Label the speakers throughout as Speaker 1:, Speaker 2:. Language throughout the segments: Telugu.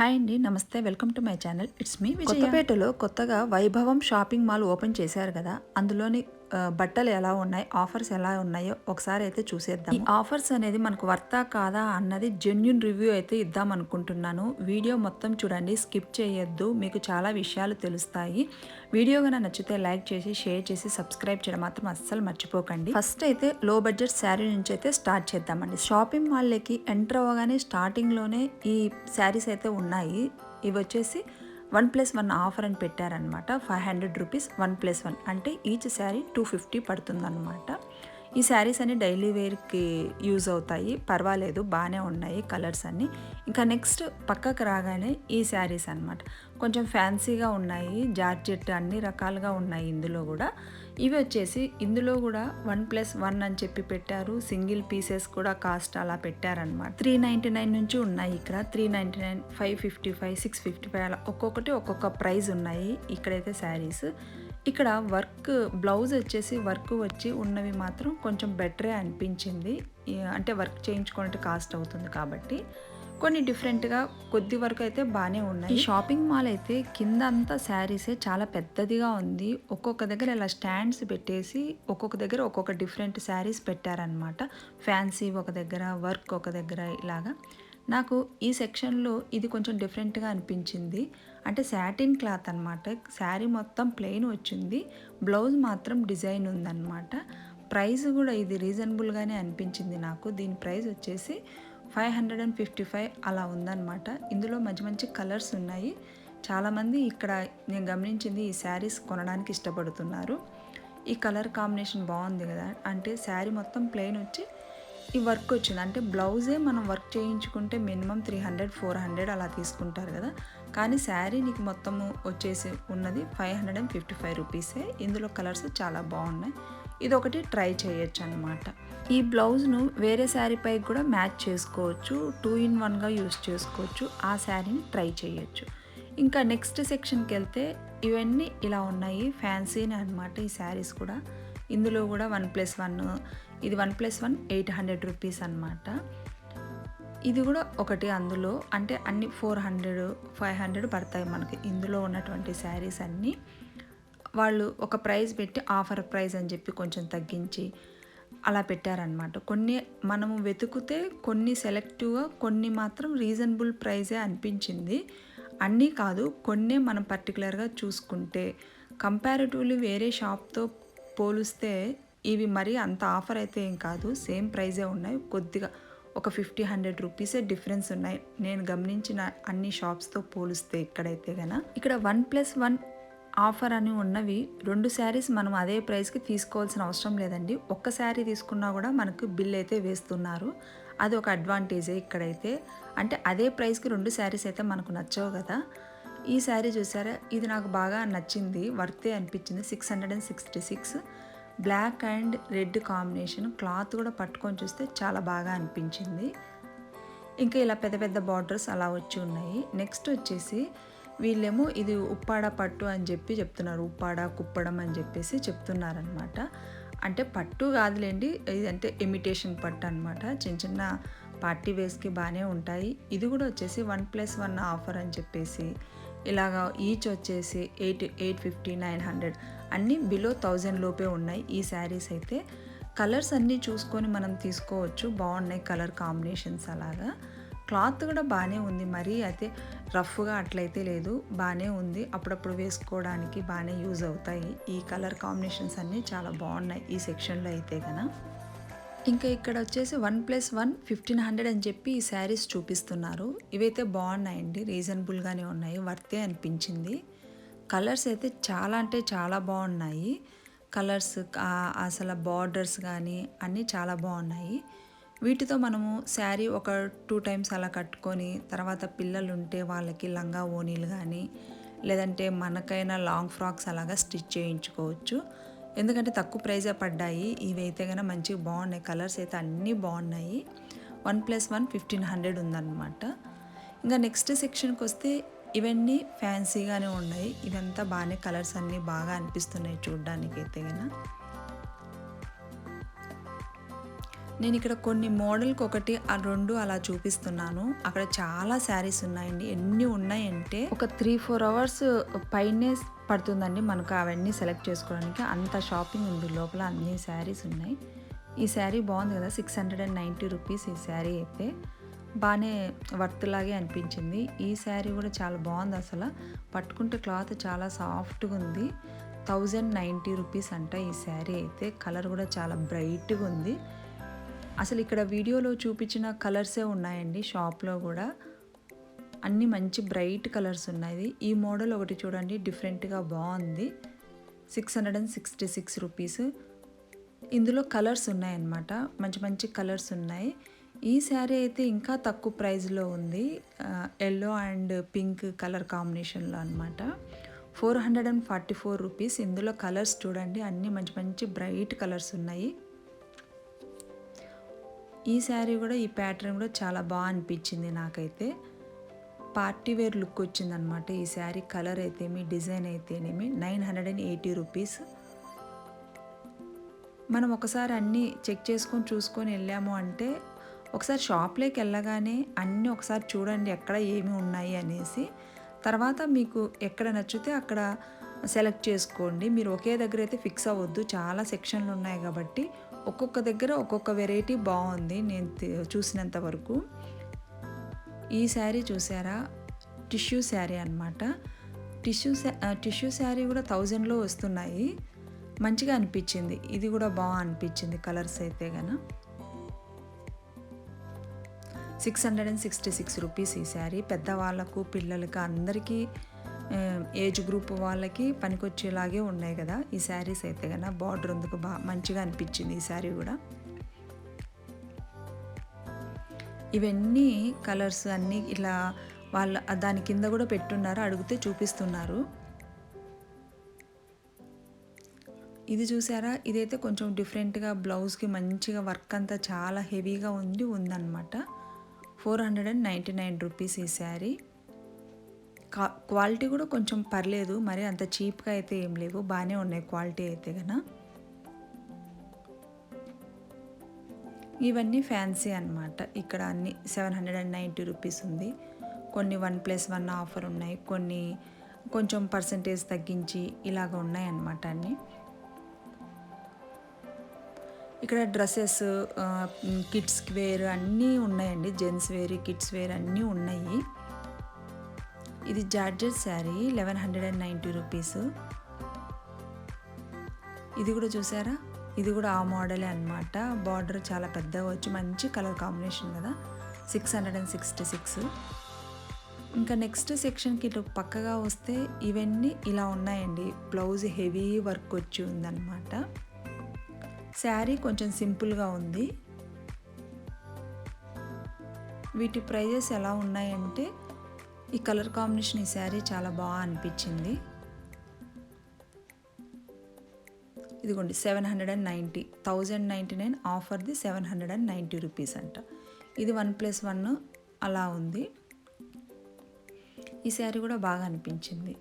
Speaker 1: హాయ్ అండి నమస్తే welcome to my channel. It's మీ విజయపేటలో కొత్తగా వైభవం షాపింగ్ మాల్ ఓపెన్ చేశారు కదా అందులోని బట్టలు ఎలా ఉన్నాయి ఆఫర్స్ ఎలా ఉన్నాయో ఒకసారి అయితే చూసేద్దాం ఈ ఆఫర్స్ అనేది మనకు వర్తా కాదా అన్నది జెన్యున్ రివ్యూ అయితే ఇద్దాం అనుకుంటున్నాను. వీడియో మొత్తం చూడండి స్కిప్ చేయొద్దు మీకు చాలా విషయాలు తెలుస్తాయి. వీడియో కనుక నచ్చితే లైక్ చేసి షేర్ చేసి సబ్స్క్రైబ్ చేయడం మాత్రం అస్సలు మర్చిపోకండి. ఫస్ట్ అయితే లో బడ్జెట్ శారీ నుంచి అయితే స్టార్ట్ చేద్దామండి. షాపింగ్ మాల్లోకి ఎంటర్ అవ్వగానే స్టార్టింగ్లోనే ఈ శారీస్ అయితే ఉన్నాయి. ఇవి వచ్చేసి వన్ ప్లస్ వన్ ఆఫర్ అని పెట్టారనమాట. Five hundred rupees one plus one. అంటే ఈచ్ శారీ టూ ఫిఫ్టీ పడుతుందన్నమాట ఈ శారీస్ అన్ని డైలీ వేర్కి యూజ్ అవుతాయి. పర్వాలేదు బాగానే ఉన్నాయి కలర్స్ అన్ని. ఇంకా నెక్స్ట్ పక్కకు రాగానే ఈ శారీస్ అన్నమాట. కొంచెం ఫ్యాన్సీగా ఉన్నాయి జార్జెట్ అన్ని రకాలుగా ఉన్నాయి ఇందులో కూడా. ఇవి వచ్చేసి ఇందులో కూడా వన్ ప్లస్ వన్ అని చెప్పి పెట్టారు. సింగిల్ పీసెస్ కూడా కాస్ట్ అలా పెట్టారనమాట త్రీ నైంటీ నైన్ నుంచి ఉన్నాయి ఇక్కడ. Three ninety nine five fifty five six fifty five అలా ఒక్కొక్కటి ఒక్కొక్క ప్రైస్ ఉన్నాయి. ఇక్కడైతే శారీస్. ఇక్కడ వర్క్ బ్లౌజ్ వచ్చేసి వర్క్ వచ్చి ఉన్నవి మాత్రం కొంచెం బెటరే అనిపించింది. అంటే వర్క్ చేయించుకున్నట్టు కాస్ట్ అవుతుంది కాబట్టి. కొన్ని డిఫరెంట్గా కొద్ది వరకు అయితే బాగానే ఉన్నాయి. ఈ షాపింగ్ మాల్ అయితే కింద అంతా శారీసే చాలా పెద్దదిగా ఉంది. ఒక్కొక్క దగ్గర ఇలా స్టాండ్స్ పెట్టేసి ఒక్కొక్క దగ్గర ఒక్కొక్క డిఫరెంట్ శారీస్ పెట్టారనమాట ఫ్యాన్సీ ఒక దగ్గర వర్క్ ఒక దగ్గర ఇలాగా. నాకు ఈ సెక్షన్లో ఇది కొంచెం డిఫరెంట్గా అనిపించింది. అంటే శాటిన్ క్లాత్ అనమాట శారీ మొత్తం ప్లెయిన్ వచ్చింది. బ్లౌజ్ మాత్రం డిజైన్ ఉందన్నమాట. ప్రైస్ కూడా ఇది రీజనబుల్గానే అనిపించింది నాకు. దీని ప్రైస్ వచ్చేసి five hundred and fifty five అలా ఉందన్నమాట. ఇందులో మంచి మంచి కలర్స్ ఉన్నాయి. చాలామంది ఇక్కడ నేను గమనించింది ఈ శారీస్ కొనడానికి ఇష్టపడుతున్నారు. ఈ కలర్ కాంబినేషన్ బాగుంది కదా. అంటే శారీ మొత్తం ప్లెయిన్ వచ్చి ఈ వర్క్ వచ్చింది. అంటే బ్లౌజే మనం వర్క్ చేయించుకుంటే minimum three hundred four hundred అలా తీసుకుంటారు కదా. కానీ శారీ నీకు మొత్తము వచ్చేసి ఉన్నది five hundred and fifty five రూపీసే. ఇందులో కలర్స్ చాలా బాగున్నాయి. ఇది ఒకటి ట్రై చేయొచ్చు అనమాట ఈ బ్లౌజ్ను వేరే శారీపై కూడా మ్యాచ్ చేసుకోవచ్చు. టూ ఇన్ వన్గా యూస్ చేసుకోవచ్చు. ఆ శారీని ట్రై చేయొచ్చు. ఇంకా నెక్స్ట్ సెక్షన్కి వెళ్తే ఇవన్నీ ఇలా ఉన్నాయి. ఫ్యాన్సీనే అనమాట ఈ శారీస్ కూడా. ఇందులో కూడా వన్ ప్లస్ వన్ ఇది one plus one eight hundred rupees అనమాట ఇది కూడా ఒకటి అందులో. అంటే అన్ని ఫోర్ హండ్రెడ్ ఫైవ్ హండ్రెడ్ పడతాయి మనకి ఇందులో ఉన్నటువంటి శారీస్ అన్నీ. వాళ్ళు ఒక ప్రైస్ పెట్టి ఆఫర్ ప్రైస్ అని చెప్పి కొంచెం తగ్గించి అలా పెట్టారనమాట కొన్ని మనము వెతుకుతే కొన్ని సెలెక్టివ్గా కొన్ని మాత్రం రీజనబుల్ ప్రైజే అనిపించింది. అన్నీ కాదు కొన్నే మనం పర్టికులర్గా చూసుకుంటే కంపారిటివ్లీ వేరే షాప్తో పోలిస్తే ఇవి మరీ అంత ఆఫర్ అయితే ఏం కాదు. సేమ్ ప్రైజే ఉన్నాయి. కొద్దిగా ఒక ఫిఫ్టీ హండ్రెడ్ రూపీసే డిఫరెన్స్ ఉన్నాయి. నేను గమనించిన అన్ని షాప్స్తో పోలిస్తే ఇక్కడైతే గన. ఇక్కడ వన్ ప్లస్ వన్ ఆఫర్ అని ఉన్నవి రెండు శారీస్ మనం అదే ప్రైస్కి తీసుకోవాల్సిన అవసరం లేదండి. ఒక్క శారీ తీసుకున్నా కూడా మనకు బిల్ అయితే వేస్తున్నారు. అది ఒక అడ్వాంటేజే ఇక్కడైతే. అంటే అదే ప్రైస్కి రెండు శారీస్ అయితే మనకు నచ్చవు కదా. ఈ శారీ చూసారా? ఇది నాకు బాగా నచ్చింది. వర్తే అనిపించింది. Six hundred and sixty six. Black and red combination. Cloth కూడా పట్టుకొని చూస్తే చాలా బాగా అనిపించింది. ఇంకా ఇలా పెద్ద పెద్ద బార్డర్స్ అలా వచ్చి ఉన్నాయి. నెక్స్ట్ వచ్చేసి వీళ్ళేమో ఇది ఉప్పాడ పట్టు అని చెప్పి చెప్తున్నారు ఉప్పాడ కుప్పడం అని చెప్పేసి చెప్తున్నారనమాట అంటే పట్టు కాదులేండి ఇది అంటే ఇమిటేషన్ పట్టు అనమాట చిన్న చిన్న పార్టీ వేస్కి బాగానే ఉంటాయి. ఇది కూడా వచ్చేసి వన్ ప్లస్ వన్ ఆఫర్ అని చెప్పేసి ఇలాగా ఈచ్ వచ్చేసి eight eight fifty nine hundred అన్నీ బిలో థౌజండ్ లోపే ఉన్నాయి. ఈ శారీస్ అయితే కలర్స్ అన్నీ చూసుకొని మనం తీసుకోవచ్చు. బాగున్నాయి కలర్ కాంబినేషన్స్ అలాగా. క్లాత్ కూడా బాగానే ఉంది. మరీ అయితే రఫ్గా అట్లయితే లేదు. బాగానే ఉంది. అప్పుడప్పుడు వేసుకోవడానికి బాగానే యూజ్ అవుతాయి. ఈ కలర్ కాంబినేషన్స్ అన్నీ చాలా బాగున్నాయి ఈ సెక్షన్లో అయితే కన ఇంకా ఇక్కడ వచ్చేసి one plus one fifteen hundred అని చెప్పి ఈ శారీస్ చూపిస్తున్నారు. ఇవైతే బాగున్నాయండి. రీజనబుల్గానే ఉన్నాయి. వర్తే అనిపించింది. కలర్స్ అయితే చాలా అంటే చాలా బాగున్నాయి. కలర్స్ అసలు బార్డర్స్ కానీ అన్నీ చాలా బాగున్నాయి. వీటితో మనము శారీ ఒక టూ టైమ్స్ అలా కట్టుకొని తర్వాత పిల్లలు ఉంటే వాళ్ళకి లంగా ఓనీలు కానీ లేదంటే మనకైనా లాంగ్ ఫ్రాక్స్ అలాగా స్టిచ్ చేయించుకోవచ్చు. ఎందుకంటే తక్కువ ప్రైజే పడ్డాయి. ఇవి అయితే కనుక మంచిగా బాగున్నాయి. కలర్స్ అయితే అన్నీ బాగున్నాయి. One plus one fifteen hundred ఉందన్నమాట. ఇంకా నెక్స్ట్ సెక్షన్కి వస్తే ఇవన్నీ ఫ్యాన్సీగానే ఉన్నాయి. ఇవంతా బాగానే కలర్స్ అన్నీ బాగా అనిపిస్తున్నాయి చూడ్డానికి అయితే కనుక నేను ఇక్కడ కొన్ని మోడల్కి ఒకటి ఆ రెండు అలా చూపిస్తున్నాను. అక్కడ చాలా శారీస్ ఉన్నాయండి. ఎన్ని ఉన్నాయంటే ఒక త్రీ ఫోర్ అవర్స్ పైనే పడుతుందండి మనకు అవన్నీ సెలెక్ట్ చేసుకోవడానికి. అంత షాపింగ్ ఉంది లోపల అన్ని శారీస్ ఉన్నాయి. ఈ శారీ బాగుంది కదా six hundred and ninety rupees ఈ శారీ అయితే. బాగానే వర్త్ లాగే అనిపించింది. ఈ శారీ కూడా చాలా బాగుంది అసలు. పట్టుకుంటే క్లాత్ చాలా సాఫ్ట్గా ఉంది. థౌజండ్ నైంటీ రూపీస్ అంట ఈ శారీ అయితే. కలర్ కూడా చాలా బ్రైట్గా ఉంది. అసలు ఇక్కడ వీడియోలో చూపించిన కలర్సే ఉన్నాయండి షాప్లో కూడా. అన్ని మంచి బ్రైట్ కలర్స్ ఉన్నాయి. ఈ మోడల్ ఒకటి చూడండి డిఫరెంట్గా బాగుంది. Six hundred and sixty six rupees ఇందులో కలర్స్ ఉన్నాయన్నమాట మంచి మంచి కలర్స్ ఉన్నాయి. ఈ శారీ అయితే ఇంకా తక్కువ ప్రైస్లో ఉంది. ఎల్లో అండ్ పింక్ కలర్ కాంబినేషన్లో అనమాట four hundred and forty four rupees ఇందులో కలర్స్ చూడండి అన్నీ మంచి మంచి బ్రైట్ కలర్స్ ఉన్నాయి. ఈ శారీ కూడా ఈ ప్యాటర్న్ కూడా చాలా బాగా అనిపించింది నాకైతే. పార్టీ వేర్ లుక్ వచ్చిందనమాట ఈ శారీ కలర్ అయితేమి డిజైన్ అయితేనేమి nine hundred and eighty rupees. మనం ఒకసారి అన్నీ చెక్ చేసుకొని చూసుకొని వెళ్ళాము అంటే ఒకసారి షాప్లోకి వెళ్ళగానే అన్నీ ఒకసారి చూడండి ఎక్కడ ఏమి ఉన్నాయి అనేసి. తర్వాత మీకు ఎక్కడ నచ్చితే అక్కడ సెలెక్ట్ చేసుకోండి. మీరు ఒకే దగ్గర అయితే ఫిక్స్ అవ్వద్దు. చాలా సెక్షన్లు ఉన్నాయి కాబట్టి ఒక్కొక్క దగ్గర ఒక్కొక్క వెరైటీ బాగుంది నేను చూసినంత వరకు. ఈ శారీ చూసారా? టిష్యూ శారీ అనమాట టిష్యూ టిష్యూ శారీ కూడా థౌజండ్లో వస్తున్నాయి. మంచిగా అనిపించింది. ఇది కూడా బాగా అనిపించింది కలర్స్ అయితే గన. Six hundred and sixty six rupees ఈ శారీ. పెద్దవాళ్ళకు పిల్లలకి అందరికీ ఏజ్ గ్రూప్ వాళ్ళకి పనికొచ్చేలాగే ఉన్నాయి కదా ఈ శారీస్ అయితే కన్నా బార్డర్ ఎందుకు బాగా మంచిగా అనిపించింది ఈ శారీ కూడా? ఇవన్నీ కలర్స్ అన్నీ ఇలా వాళ్ళ దాని కింద కూడా పెట్టున్నారు? అడిగితే చూపిస్తున్నారు. ఇది చూసారా? ఇదైతే కొంచెం డిఫరెంట్గా బ్లౌజ్కి మంచిగా వర్క్ అంతా చాలా హెవీగా ఉండి ఉందన్నమాట. Four hundred and ninety nine rupees ఈ శారీ. క్వాలిటీ కూడా కొంచెం పర్లేదు మరి అంత చీప్గా అయితే ఏం లేవు బాగానే ఉన్నాయి క్వాలిటీ అయితే కన ఇవన్నీ ఫ్యాన్సీ అనమాట ఇక్కడ అన్ని seven hundred and ninety rupees ఉంది. కొన్ని వన్ ప్లస్ వన్ ఆఫర్ ఉన్నాయి కొన్ని కొంచెం పర్సంటేజ్ తగ్గించి ఇలాగ ఉన్నాయి అన్నమాట అన్నీ. ఇక్కడ డ్రెస్సెస్ కిడ్స్ వేర్ అన్నీ ఉన్నాయండి జెంట్స్ వేర్ కిడ్స్ వేర్ అన్నీ ఉన్నాయి. ఇది georgette saree eleven hundred and ninety rupees ఇది కూడా చూసారా? ఇది కూడా ఆ మోడలే అనమాట బార్డర్ చాలా పెద్దగా వచ్చి మంచి కలర్ కాంబినేషన్ కదా. Six hundred and sixty six ఇంకా నెక్స్ట్ సెక్షన్కి ఇటు పక్కగా వస్తే ఇవన్నీ ఇలా ఉన్నాయండి. బ్లౌజ్ హెవీ వర్క్ వచ్చి ఉందన్నమాట. శారీ కొంచెం సింపుల్గా ఉంది. వీటి ప్రైజెస్ ఎలా ఉన్నాయంటే ఈ కలర్ కాంబినేషన్ ఈ శారీ చాలా బాగా అనిపించింది. ఇదిగోండి seven hundred and ninety thousand ninety nine ఆఫర్ది seven hundred and ninety rupees అంట. ఇది వన్ ప్లస్ వన్ అలా ఉంది. ఈ శారీ కూడా బాగా అనిపించింది.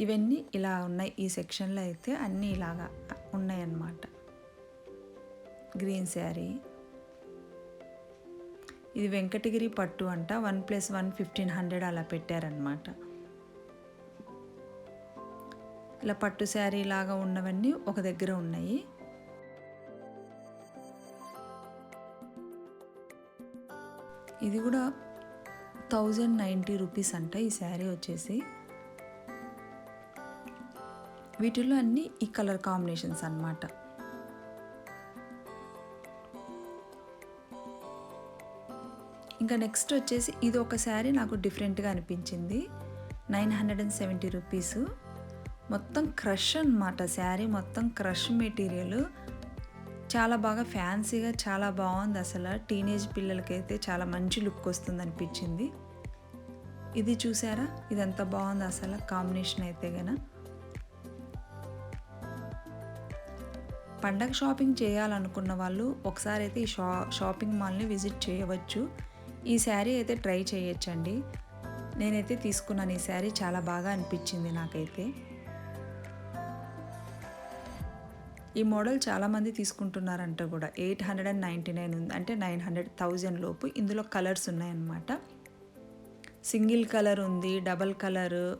Speaker 1: ఇవన్నీ ఇలా ఉన్నాయి ఈ సెక్షన్లో అయితే అన్నీ ఇలాగా ఉన్నాయన్నమాట. Green saree. ఇది వెంకటగిరి పట్టు అంట. One plus one fifteen hundred అలా పెట్టారనమాట ఇలా పట్టు శారీ లాగా ఉన్నవన్నీ ఒక దగ్గర ఉన్నాయి. ఇది కూడా థౌజండ్ నైంటీ రూపీస్ అంట ఈ శారీ వచ్చేసి. వీటిల్లో అన్నీ ఈ కలర్ కాంబినేషన్స్ అనమాట ఇంకా నెక్స్ట్ వచ్చేసి ఇది ఒక శారీ నాకు డిఫరెంట్గా అనిపించింది. Nine hundred and seventy rupees. మొత్తం క్రష్ అనమాట శారీ మొత్తం క్రష్ మెటీరియల్ చాలా బాగా ఫ్యాన్సీగా చాలా బాగుంది అసలు. టీనేజ్ పిల్లలకైతే చాలా మంచి లుక్ వస్తుంది అనిపించింది. ఇది చూసారా? ఇదంతా బాగుంది అసలు కాంబినేషన్ అయితే గన. పండగ షాపింగ్ చేయాలనుకున్న వాళ్ళు ఒకసారి అయితే ఈ షా షాపింగ్ మాల్ని విజిట్ చేయవచ్చు. ఈ శారీ అయితే ట్రై చేయొచ్చండి. నేనైతే తీసుకున్నాను ఈ శారీ చాలా బాగా అనిపించింది నాకైతే. ఈ మోడల్ చాలామంది తీసుకుంటున్నారంట కూడా. Eight hundred and ninety nine ఉంది. అంటే నైన్ హండ్రెడ్ థౌజండ్ లోపు ఇందులో కలర్స్ ఉన్నాయన్నమాట. సింగిల్ కలర్ ఉంది డబల్ కలర్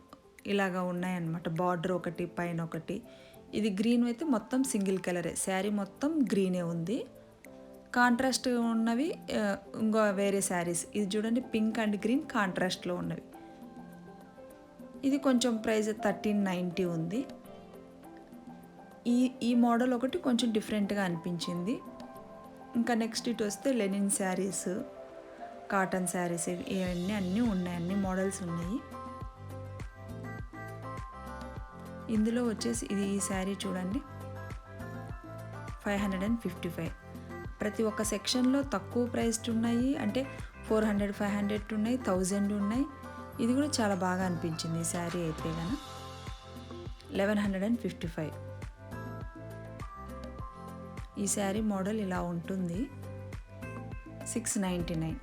Speaker 1: ఇలాగా ఉన్నాయన్నమాట. బార్డర్ ఒకటి పైన ఒకటి. ఇది గ్రీన్ అయితే మొత్తం సింగిల్ కలరే. శారీ మొత్తం గ్రీనే ఉంది. కాంట్రాస్ట్ ఉన్నవి ఇంకో వేరే శారీస్. ఇది చూడండి పింక్ అండ్ గ్రీన్ కాంట్రాస్ట్లో ఉన్నవి. ఇది కొంచెం ప్రైస్ థర్టీన్ నైంటీ ఉంది. ఈ ఈ మోడల్ ఒకటి కొంచెం డిఫరెంట్గా అనిపించింది. ఇంకా నెక్స్ట్ ఇటు వస్తే లెనిన్ శారీస్ కాటన్ శారీస్ ఇవన్నీ అన్నీ ఉన్నాయి అన్ని మోడల్స్ ఉన్నాయి. ఇందులో వచ్చేసి ఇది ఈ శారీ చూడండి five hundred and fifty five. ప్రతి ఒక్క సెక్షన్లో తక్కువ ప్రైస్డ్ ఉన్నాయి అంటే ఫోర్ హండ్రెడ్ ఫైవ్ హండ్రెడ్ ఉన్నాయి థౌజండ్ ఉన్నాయి ఇది కూడా చాలా బాగా అనిపించింది ఈ శారీ అయితే కన eleven hundred and fifty five. ఈ శారీ మోడల్ ఇలా ఉంటుంది. Six ninety nine.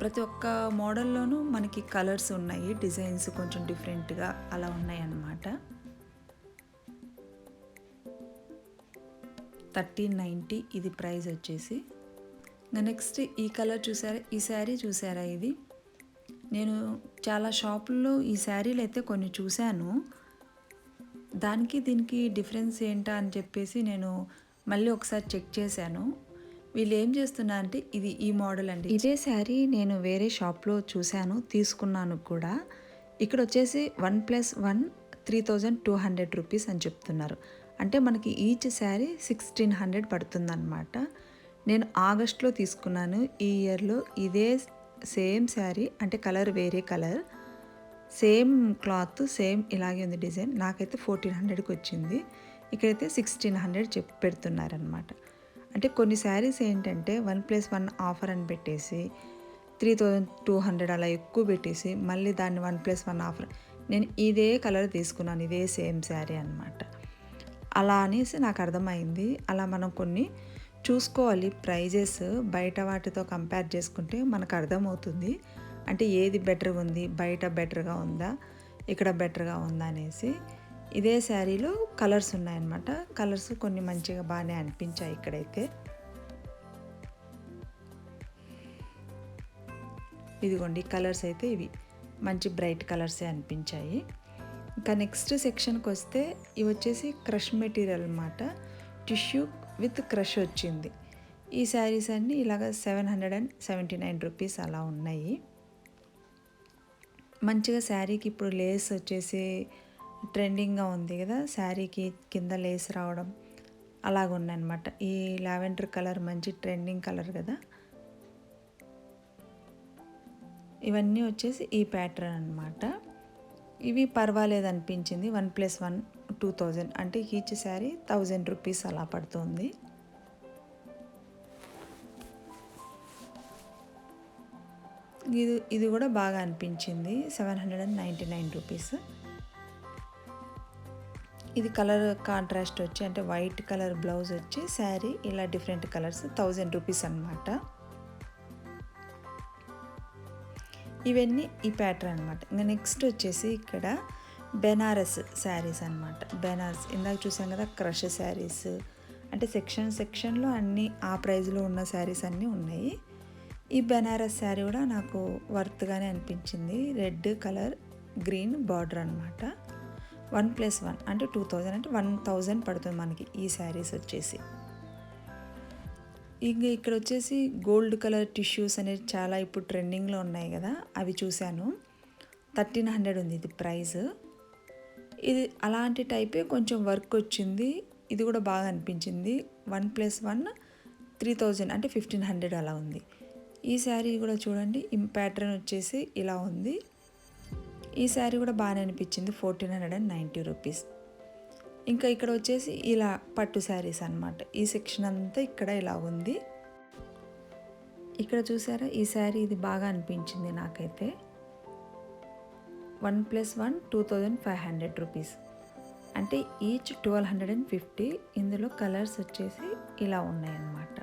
Speaker 1: ప్రతి ఒక్క మోడల్లోనూ మనకి కలర్స్ ఉన్నాయి. డిజైన్స్ కొంచెం డిఫరెంట్గా అలా ఉన్నాయి థర్టీన్ నైంటీ ఇది ప్రైస్ వచ్చేసి. ఇంకా నెక్స్ట్ ఈ కలర్ చూసారా? ఈ శారీ చూసారా ఇది? నేను చాలా షాపుల్లో ఈ శారీలు అయితే కొన్ని చూశాను. దానికి దీనికి డిఫరెన్స్ ఏంటా అని చెప్పేసి నేను మళ్ళీ ఒకసారి చెక్ చేశాను. వీళ్ళు ఏం చేస్తున్నా అంటే ఇది ఈ మోడల్ అండి. ఇదే శారీ నేను వేరే షాప్లో చూశాను తీసుకున్నాను కూడా. ఇక్కడ వచ్చేసి one plus one three thousand two hundred rupees అని చెప్తున్నారు. అంటే మనకి ఈచ్ శారీ సిక్స్టీన్ హండ్రెడ్ పడుతుందన్నమాట. నేను ఆగస్ట్లో తీసుకున్నాను. ఈ ఇయర్లో ఇదే సేమ్ శారీ అంటే కలర్ వేరే కలర్. సేమ్ క్లాత్ సేమ్ ఇలాగే ఉంది డిజైన్. నాకైతే ఫోర్టీన్ హండ్రెడ్కి వచ్చింది. ఇక్కడైతే సిక్స్టీన్ హండ్రెడ్ చెప్పి పెడుతున్నారనమాట అంటే కొన్ని శారీస్ ఏంటంటే వన్ ప్లస్ వన్ ఆఫర్ అని పెట్టేసి త్రీ థౌజండ్ టూ హండ్రెడ్ అలా ఎక్కువ పెట్టేసి మళ్ళీ దాన్ని వన్ ప్లస్ వన్ ఆఫర్. నేను ఇదే కలర్ తీసుకున్నాను ఇదే సేమ్ శారీ అనమాట అలా అనేసి నాకు అర్థమైంది. అలా మనం కొన్ని చూసుకోవాలి. ప్రైజెస్ బయట వాటితో కంపేర్ చేసుకుంటే మనకు అర్థమవుతుంది. అంటే ఏది బెటర్ ఉంది? బయట బెటర్గా ఉందా? ఇక్కడ బెటర్గా ఉందా? అనేసి. ఇదే శారీలో కలర్స్ ఉన్నాయన్నమాట. కలర్స్ కొన్ని మంచిగా బాగానే అనిపించాయి ఇక్కడైతే. ఇదిగోండి కలర్స్ అయితే ఇవి. మంచి బ్రైట్ కలర్సే అనిపించాయి. ఇంకా నెక్స్ట్ సెక్షన్కి వస్తే ఇవి వచ్చేసి క్రష్ మెటీరియల్ అన్నమాట. టిష్యూ విత్ క్రష్ వచ్చింది. ఈ శారీస్ అన్నీ ఇలాగ seven hundred and seventy nine rupees అలా ఉన్నాయి. మంచిగా శారీకి ఇప్పుడు లేస్ వచ్చేసి ట్రెండింగ్గా ఉంది కదా శారీకి కింద లేస్ రావడం అలాగ ఉన్నాయన్నమాట ఈ లావెండర్ కలర్ మంచి ట్రెండింగ్ కలర్ కదా. ఇవన్నీ వచ్చేసి ఈ ప్యాటర్న్ అనమాట ఇవి పర్వాలేదు అనిపించింది one plus one two thousand అంటే ఈచ్ శారీ థౌజండ్ రూపీస్ అలా పడుతుంది. ఇది ఇది కూడా బాగా అనిపించింది. Seven hundred and ninety nine rupees ఇది కలర్ కాంట్రాస్ట్ వచ్చి అంటే వైట్ కలర్ బ్లౌజ్ వచ్చి శారీ ఇలా డిఫరెంట్ కలర్స్ థౌజండ్ రూపీస్ అనమాట ఇవన్నీ ఈ ప్యాటర్న్ అనమాట ఇంకా నెక్స్ట్ వచ్చేసి ఇక్కడ బెనారస్ శారీస్ అనమాట బెనారస్ ఇందాక చూసాం కదా క్రష్ శారీస్ అంటే సెక్షన్ సెక్షన్లో అన్నీ ఆ ప్రైజ్లో ఉన్న శారీస్ అన్నీ ఉన్నాయి. ఈ బెనారస్ శారీ కూడా నాకు వర్త్గానే అనిపించింది. రెడ్ కలర్ గ్రీన్ బార్డర్ అనమాట వన్ ప్లస్ వన్ అంటే టూ థౌజండ్ అంటే వన్ థౌజండ్ పడుతుంది మనకి ఈ శారీస్ వచ్చేసి. ఇంకా ఇక్కడ వచ్చేసి గోల్డ్ కలర్ టిష్యూస్ అనేది చాలా ఇప్పుడు ట్రెండింగ్లో ఉన్నాయి కదా అవి చూశాను. థర్టీన్ హండ్రెడ్ ఉంది ఇది ప్రైస్. ఇది అలాంటి టైపే కొంచెం వర్క్ వచ్చింది. ఇది కూడా బాగా అనిపించింది. One plus one three thousand అంటే ఫిఫ్టీన్ హండ్రెడ్ అలా ఉంది. ఈ శారీ కూడా చూడండి ఈ ప్యాటర్న్ వచ్చేసి ఇలా ఉంది. ఈ శారీ కూడా బాగానే అనిపించింది fourteen hundred and ninety rupees. ఇంకా ఇక్కడ వచ్చేసి ఇలా పట్టు శారీస్ అనమాట ఈ సెక్షన్ అంతా ఇక్కడ ఇలా ఉంది. ఇక్కడ చూసారా? ఈ శారీ ఇది బాగా అనిపించింది నాకైతే. One plus one two thousand five hundred rupees. అంటే each twelve hundred and fifty ఇందులో కలర్స్ వచ్చేసి ఇలా ఉన్నాయన్నమాట.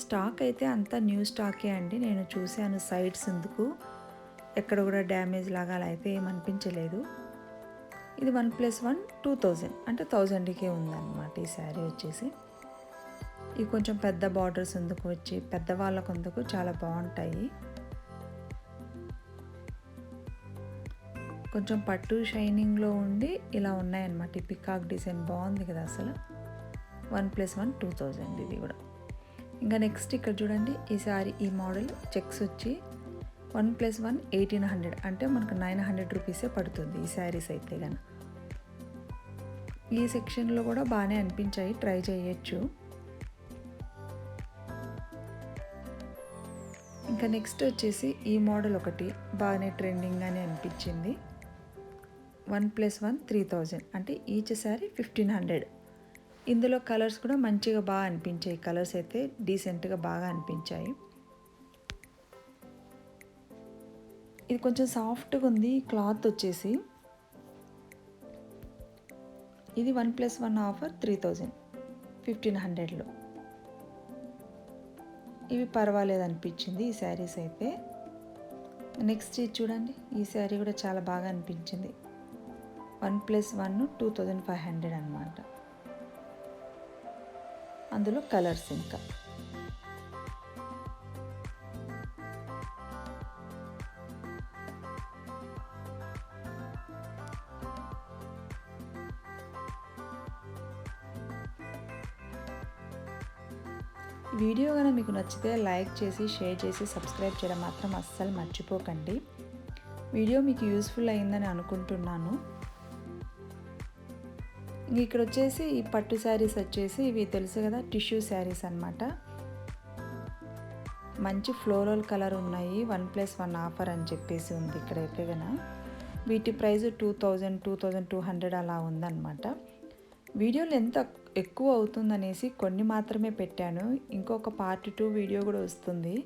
Speaker 1: స్టాక్ అయితే అంతా న్యూ స్టాకే అండి. నేను చూశాను సైడ్స్ ఎందుకు. ఎక్కడ కూడా డ్యామేజ్ లాగా అలా అయితే ఏమనిపించలేదు ఇది one plus one two thousand. అంటే థౌజండ్కే ఉందన్నమాట ఈ శారీ వచ్చేసి. ఇవి కొంచెం పెద్ద బార్డర్స్ ఎందుకు వచ్చి పెద్దవాళ్ళకు అందుకు చాలా బాగుంటాయి. కొంచెం పట్టు షైనింగ్లో ఉండి ఇలా ఉన్నాయన్నమాట. ఈ పికాక్ డిజైన్ బాగుంది కదా అసలు. One plus one two thousand ఇది కూడా. ఇంకా నెక్స్ట్ ఇక్కడ చూడండి ఈ సారీ ఈ మోడల్ చెక్స్ వచ్చి one plus one eighteen hundred. అంటే మనకు నైన్ హండ్రెడ్ రూపీసే పడుతుంది ఈ శారీస్ అయితే కనుక ఈ సెక్షన్లో కూడా బాగానే అనిపించాయి. ట్రై చేయొచ్చు. ఇంకా నెక్స్ట్ వచ్చేసి ఈ మోడల్ ఒకటి బాగానే ట్రెండింగ్ అని అనిపించింది. One plus one three thousand. అంటే ఈచ్ శారీ ఫిఫ్టీన్ హండ్రెడ్. ఇందులో కలర్స్ కూడా మంచిగా బాగా అనిపించాయి. కలర్స్ అయితే డీసెంట్గా బాగా అనిపించాయి. ఇది కొంచెం సాఫ్ట్గా ఉంది. క్లాత్ వచ్చేసి ఇది one plus one offer three thousand. Fifteen హండ్రెడ్లో. ఇవి పర్వాలేదు అనిపించింది ఈ శారీస్ అయితే. నెక్స్ట్ ఇది చూడండి. ఈ శారీ కూడా చాలా బాగా అనిపించింది. One plus one two thousand five hundred అనమాట అందులో కలర్స్ ఇంకా. వీడియో కనుక మీకు నచ్చితే లైక్ చేసి షేర్ చేసి సబ్స్క్రైబ్ చేయడం మాత్రం అస్సలు మర్చిపోకండి. వీడియో మీకు యూస్ఫుల్ అయిందని అనుకుంటున్నాను. ఇక్కడ వచ్చేసి ఈ పట్టు శారీస్ వచ్చేసి ఇవి తెలుసు కదా టిష్యూ శారీస్ అనమాట మంచి ఫ్లోరల్ కలర్ ఉన్నాయి వన్ ప్లస్ వన్ ఆఫర్ అని చెప్పేసి ఉంది ఇక్కడ ఎక్కగన వీటి price two thousand two thousand two hundred అలా ఉందన్నమాట. వీడియోలు ఎంత ఎక్కువ అవుతుందనేసి కొన్ని మాత్రమే పెట్టాను. ఇంకొక పార్ట్ టూ వీడియో కూడా వస్తుంది.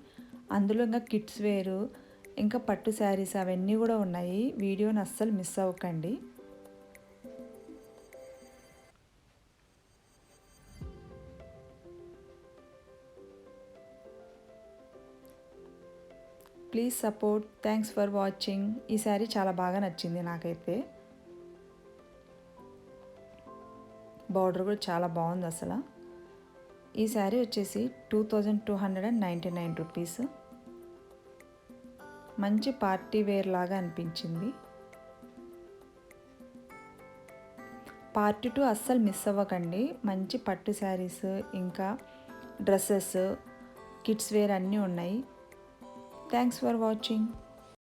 Speaker 1: అందులో ఇంకా కిడ్స్ వేరు ఇంకా పట్టు శారీస్ అవన్నీ కూడా ఉన్నాయి. వీడియోని అస్సలు మిస్ అవ్వకండి. Please support thanks for watching ఈ శారీ చాలా బాగా నచ్చింది నాకైతే. బార్డర్ కూడా చాలా బాగుంది అసలు. ఈ శారీ వచ్చేసి two thousand two hundred and ninety nine rupees. మంచి పార్టీ వేర్ లాగా అనిపించింది. పార్టీ టూ అస్సలు మిస్ అవ్వకండి. మంచి పట్టు శారీస్ ఇంకా డ్రెస్సెస్ కిడ్స్ వేర్ అన్నీ ఉన్నాయి. Thanks for watching